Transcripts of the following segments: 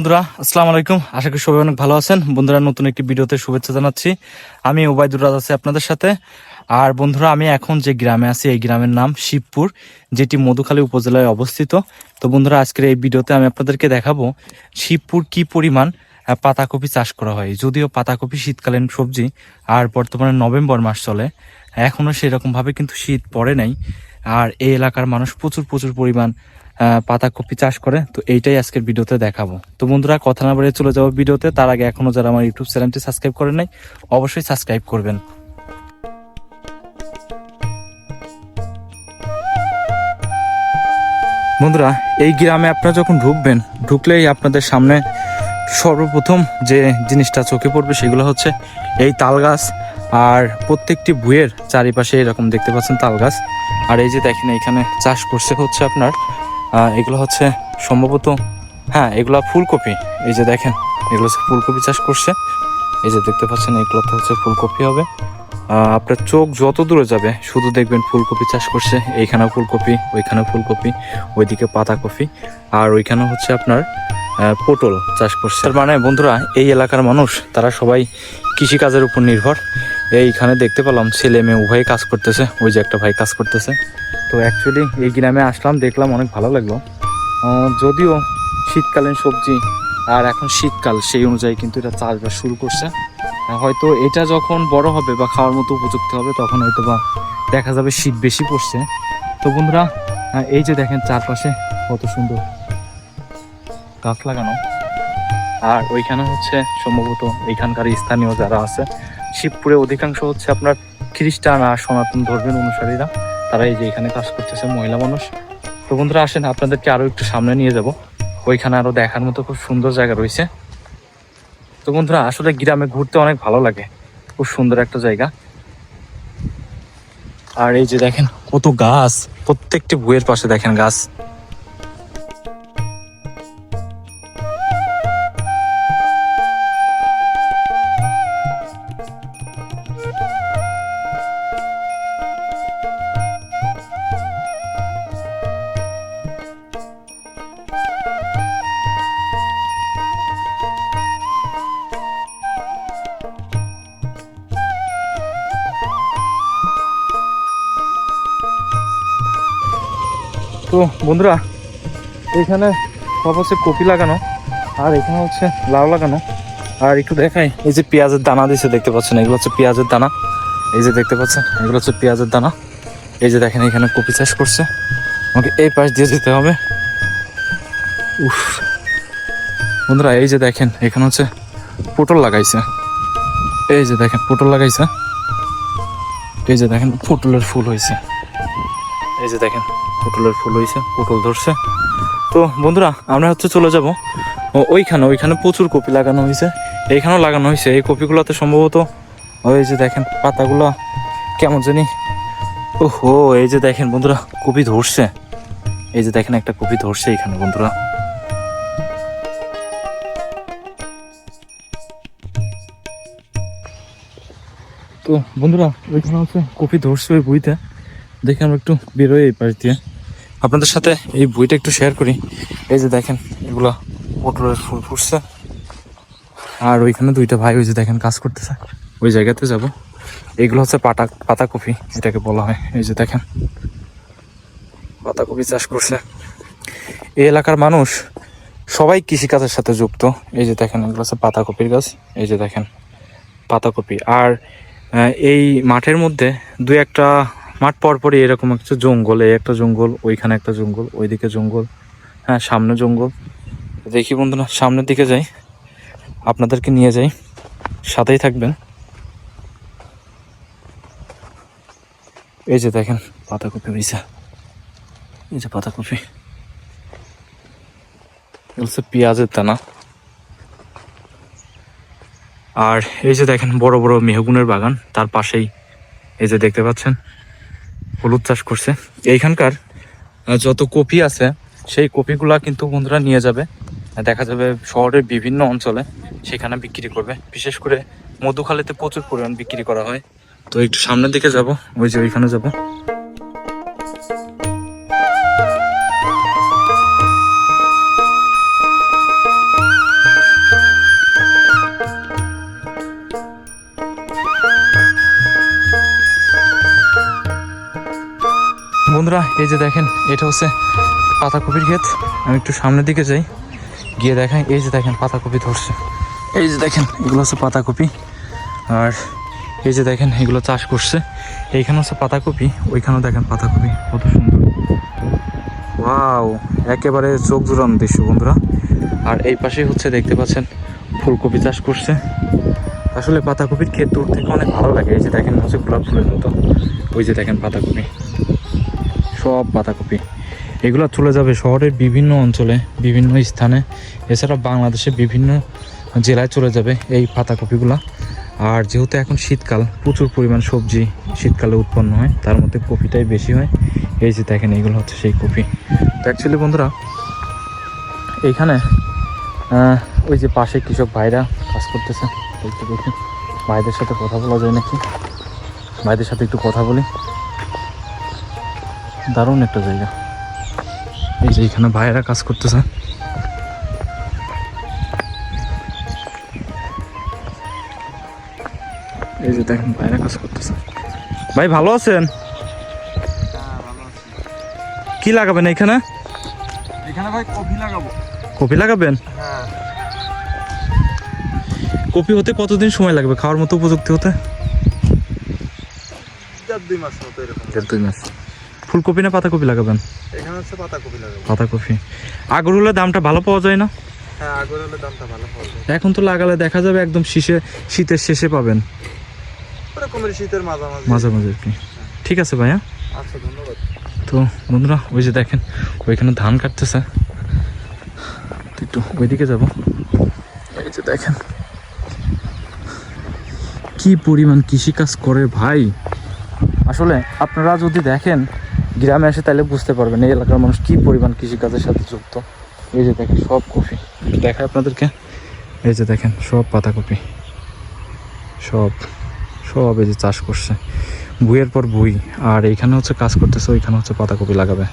বন্ধুরা, আসসালামু আলাইকুম। আশা করি সবাই অনেক ভালো আছেন। বন্ধুরা, নতুন একটি ভিডিওতে শুভেচ্ছা জানাচ্ছি। আমি ওবায়দুর রাজ আছি আপনাদের সাথে। আর বন্ধুরা, আমি এখন যে গ্রামে আছি, এই গ্রামের নাম শিবপুর, যেটি মধুখালী উপজেলায় অবস্থিত। তো বন্ধুরা, আজকের এই ভিডিওতে আমি আপনাদেরকে দেখাবো শিবপুর কি পরিমাণ পাতাকপি চাষ করা হয়। যদিও পাতাকপি শীতকালীন সবজি, আর বর্তমানে নভেম্বর মাস চলে। এখনও সেরকম ভাবে কিন্তু শীত পড়ে নাই। আর এই এলাকার মানুষ প্রচুর প্রচুর পরিমাণ পাতাকপি চাষ করে। তো এইটাই আজকের ভিডিওতে দেখাবো। তো বন্ধুরা, কথা না বাড়িয়ে চলে যাব ভিডিওতে। তার আগে এখনও যারা আমার ইউটিউব চ্যানেলটি সাবস্ক্রাইব করেন নাই, অবশ্যই সাবস্ক্রাইব করবেন। বন্ধুরা, এই গ্রামে আপনারা যখন ঢুকবেন, ঢুকলেই আপনাদের সামনে সর্বপ্রথম যে জিনিসটা চোখে পড়বে সেগুলো হচ্ছে এই তাল গাছ। আর প্রত্যেকটি ভুঁয়ের চারিপাশে এরকম দেখতে পাচ্ছেন তাল গাছ। আর এই যে দেখেন এখানে চাষ করছে হচ্ছে আপনার এগুলো হচ্ছে সম্ভবত হ্যাঁ এগুলো ফুলকপি। এই যে দেখেন, এগুলো হচ্ছে ফুলকপি চাষ করছে। এই যে দেখতে পাচ্ছেন, এগুলো তো হচ্ছে ফুলকপি হবে। আপনার চোখ যত দূরে যাবে, শুধু দেখবেন ফুলকপি চাষ করছে। এইখানে ফুলকপি ওইখানে ফুলকপি, ওইদিকে পাতাকপি, আর ওইখানে হচ্ছে আপনার পটল চাষ করছে। মানে বন্ধুরা, এই এলাকার মানুষ, তারা সবাই কৃষিকাজের উপর নির্ভর। এইখানে দেখতে পেলাম ছেলে মেয়ে উভয়ে কাজ করতেছে, ওই যে একটা ভাই কাজ করতেছে। তো অ্যাকচুয়ালি এই গ্রামে আসলাম, দেখলাম অনেক ভালো লাগল। যদিও শীতকালীন সবজি আর এখন শীতকাল, সেই অনুযায়ী কিন্তু এটা চাষবাস শুরু করছে। হয়তো এটা যখন বড় হবে বা খাওয়ার মতো উপযুক্ত হবে, তখন হয়তো বা দেখা যাবে শীত বেশি পড়ছে। তো বন্ধুরা এই যে দেখেন চারপাশে কত সুন্দর গাছ লাগানো। আর ওইখানে হচ্ছে সম্ভবত এইখানকার স্থানীয় যারা আছে শিবপুরে অধিকাংশ হচ্ছে আপনার খ্রিস্টান আর সনাতন ধর্মের অনুসারীরা। তারা এই যে এখানে কাজ করতেছে, মহিলা মানুষ। তো বন্ধুরা, আসেন, আপনাদেরকে আরও একটু সামনে নিয়ে যাব। ওইখানে আরও দেখার মতো খুব সুন্দর জায়গা রয়েছে। তো বন্ধুরা, আসলে গ্রামে ঘুরতে অনেক ভালো লাগে। খুব সুন্দর একটা জায়গা। আর এই যে দেখেন, কত গাছ। প্রত্যেকটি বইয়ের পাশে দেখেন গাছ। তো বন্ধুরা এখানে সব হচ্ছে কপি লাগানো, আর এখানে হচ্ছে লাউ লাগানো। আর একটু দেখাই, এই যে পেঁয়াজের দানা দিছে দেখতে পাচ্ছেন, এগুলো হচ্ছে পেঁয়াজের দানা। এই যে দেখতে পাচ্ছেন, এগুলো হচ্ছে পেঁয়াজের দানা। এই যে দেখেন, এখানে কপি চাষ করছে। আমাকে এই পাশ দিয়ে যেতে হবে। উফ। বন্ধুরা, এই যে দেখেন, এখানে হচ্ছে পটল লাগাইছে। এই যে দেখেন, পটল লাগাইছে। এই যে দেখেন, পটলের ফুল হয়েছে। এই যে দেখেন পটলের ফুল হয়েছে পটল ধরছে। তো বন্ধুরা, আমরা হচ্ছে চলে যাব। ওইখানে ওইখানে প্রচুর কপি লাগানো হয়েছে এইখানেও লাগানো হয়েছে এই কপিগুলোতে সম্ভবত, ওই যে দেখেন পাতাগুলো কেমন জানি। ওহো, এই যে দেখেন বন্ধুরা, কপি ধরছে। এই যে দেখেন একটা কপি ধরছে এখানে বন্ধুরা। তো বন্ধুরা, ওইখানে হচ্ছে কপি ধরছে ওই বইতে। দেখে আমরা একটু বেরোই এই পাশ দিয়ে। আপনাদের সাথে এই বইটা একটু শেয়ার করি। এই যে দেখেন, এগুলো পটলের ফুল ফুটছে। আর ওইখানে দুইটা ভাই ওই যে দেখেন কাজ করতেছে। ওই জায়গাতে যাব। এগুলো হচ্ছে পাতা পাতাকপি এটাকে বলা হয়। এই যে দেখেন, পাতাকপি চাষ করছে। এই এলাকার মানুষ সবাই কৃষিকাজের সাথে যুক্ত। এই যে দেখেন, এগুলো হচ্ছে পাতাকপির গাছ। এই যে দেখেন, পাতাকপি। আর এই মাঠের মধ্যে দুই একটা মাঠ পরপরই এরকম একটা জঙ্গল এই একটা জঙ্গল, ওইখানে একটা জঙ্গল, ওইদিকে জঙ্গল হ্যাঁ সামনে জঙ্গল। দেখি বন্ধুরা, সামনের দিকে যাই। আপনাদেরকে নিয়ে যাই। সাথেই থাকবেন। এই যে দেখেন, পাতাকপি হয়েছে এই যে পাতাকপি। হচ্ছে পেঁয়াজের দানা। আর এই যে দেখেন, বড় বড় মেহগুনের বাগান। তার পাশেই এই যে দেখতে পাচ্ছেন হলুদ চাষ করছে। এইখানকার যত কপি আছে, সেই কপিগুলা কিন্তু বন্ধুরা নিয়ে যাবে। দেখা যাবে শহরের বিভিন্ন অঞ্চলে সেখানে বিক্রি করবে। বিশেষ করে মধুখালিতে প্রচুর পরিমাণ বিক্রি করা হয়। তো একটু সামনের দিকে যাব, ওই যে ওইখানে যাব। বন্ধুরা, এই যে দেখেন, এটা হচ্ছে পাতাকপির ক্ষেত। আমি একটু সামনের দিকে যাই, গিয়ে দেখাই। এই যে দেখেন, পাতাকপি ধরছে। এই যে দেখেন, এগুলো হচ্ছে পাতাকপি। আর এই যে দেখেন, এগুলো চাষ করছে। এইখানে হচ্ছে পাতাকপি, ওইখানেও দেখেন পাতাকপি, কত সুন্দর। ওয়াও, একেবারে চোখ জোড়ানো দৃশ্য, বন্ধুরা। আর এই পাশেই হচ্ছে, দেখতে পাচ্ছেন, ফুলকপি চাষ করছে। আসলে পাতাকপির ক্ষেত দূর থেকে অনেক ভালো লাগে। এই যে দেখেন, হচ্ছে গোলাপ ফুলের মতো। ওই যে দেখেন পাতাকপি। সব বাঁধাকপি। এগুলো চলে যাবে শহরের বিভিন্ন অঞ্চলে, বিভিন্ন স্থানে। এছাড়া বাংলাদেশের বিভিন্ন জেলায় চলে যাবে এই পাতাকপিগুলো আর যেহেতু এখন শীতকাল, প্রচুর পরিমাণ সবজি শীতকালে উৎপন্ন হয়, তার মধ্যে কপিটাই বেশি হয়। এই যে দেখেন এইগুলো হচ্ছে সেই কপি। তো অ্যাকচুয়ালি বন্ধুরা এইখানে ওই যে পাশে কৃষক ভাইরা কাজ করতেছে। একটু দেখি ভাইদের সাথে কথা বলা যায় নাকি? ভাইদের সাথে একটু কথা বলি। দারুণ একটা জায়গা। এই যে এখানে ভাইয়েরা কাজ করতেছে। এই যে দেখেন ভাইয়েরা কাজ করতেছে। ভাই ভালো আছেন? কি লাগাবেন এখানে? এখানে ভাই কফি লাগাবো। কপি লাগাবেন? হ্যাঁ। কপি হতে কতদিন সময় লাগবে? খাওয়ার মতো উপযুক্ত হতে? দুই মাস মতো এরকম। দেড় দুই মাস। ফুলকপি না পাতাকপি লাগাবেন? এখানে হচ্ছে লাগাবো। পাতাকপি। আগর হলে দামটা ভালো পাওয়া যায় না? হ্যাঁ আগর হলে দামটা ভালো পাওয়া যায়। এখন তো লাগালে দেখা যাবে একদম শীষে শীতের শেষে পাবেন। শীতের মাঝামাঝি। মাঝে মাঝে আর কি। ঠিক আছে ভাইয়া। আচ্ছা ধন্যবাদ। তো বন্ধুরা ওই যে দেখেন ওইখানে ধান কাটতেছে। একটু ওইদিকে যাব। এই যে দেখেন। কি পরিমাণ কৃষিকাজ করে ভাই। আসলে আপনারা যদি দেখেন গ্রামে আসে তাহলে বুঝতে পারবেন এই এলাকার মানুষ কি পরিমাণ কৃষিকাজের সাথে যুক্ত। এই যে দেখেন, সব কপি। দেখায় আপনাদেরকে। এই যে দেখেন, সব পাতাকপি। সব সব এই যে চাষ করছে। বইয়ের পর বই, আর এইখানে হচ্ছে কাজ করতেছে, ওইখানে হচ্ছে পাতাকপি লাগাবে।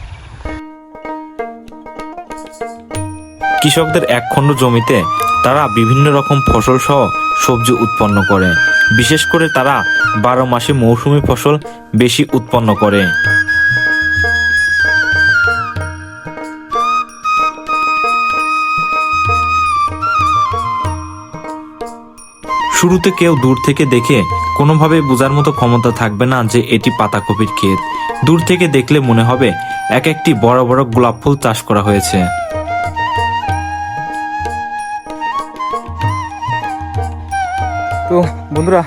কৃষকদের একখণ্ড জমিতে তারা বিভিন্ন রকম ফসল সহ সবজি উৎপন্ন করে। বিশেষ করে তারা বারো মাসে মৌসুমি ফসল বেশি উৎপন্ন করে। শুরুতে কেউ দূর থেকে দেখে কোনোভাবে বোঝার মতো ক্ষমতা থাকবে না যে এটি পাতাকপির ক্ষেত। দূর থেকে দেখলে মনে হবে এক একটি বড় বড় গোলাপ ফুল চাষ করা হয়েছে। তো, বন্ধুরা,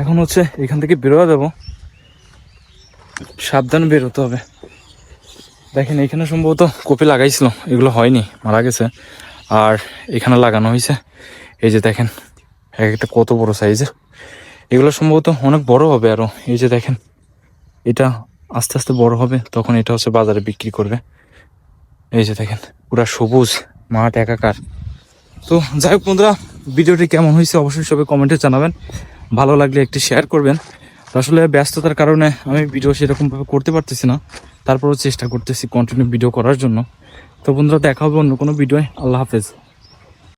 এখন হচ্ছে এখান থেকে বেরোয়া যাব। সাবধানে বেরোতে হবে। দেখেন, এখানে সম্ভবত কপি লাগাইছিল, এগুলো হয়নি, মারা গেছে। আর এখানে লাগানো হয়েছে। এই যে দেখেন, এক একটা কত বড় সাইজের। এগুলো সম্ভবত অনেক বড় হবে আরও। এই যে দেখেন, এটা আস্তে আস্তে বড় হবে, তখন এটা হচ্ছে বাজারে বিক্রি করবে। এই যে দেখেন, পুরা সবুজ, মাঠ একাকার। তো যাই হোক বন্ধুরা, ভিডিওটি কেমন হয়েছে অবশ্যই সবাই কমেন্টে জানাবেন। ভালো লাগলে একটি শেয়ার করবেন। আসলে ব্যস্ততার কারণে আমি ভিডিও সেরকমভাবে করতে পারতেছি না। তারপরেও চেষ্টা করতেছি কন্টিনিউ ভিডিও করার জন্য। তো বন্ধুরা, দেখা হবে অন্য কোনো ভিডিওয়। আল্লাহ হাফেজ।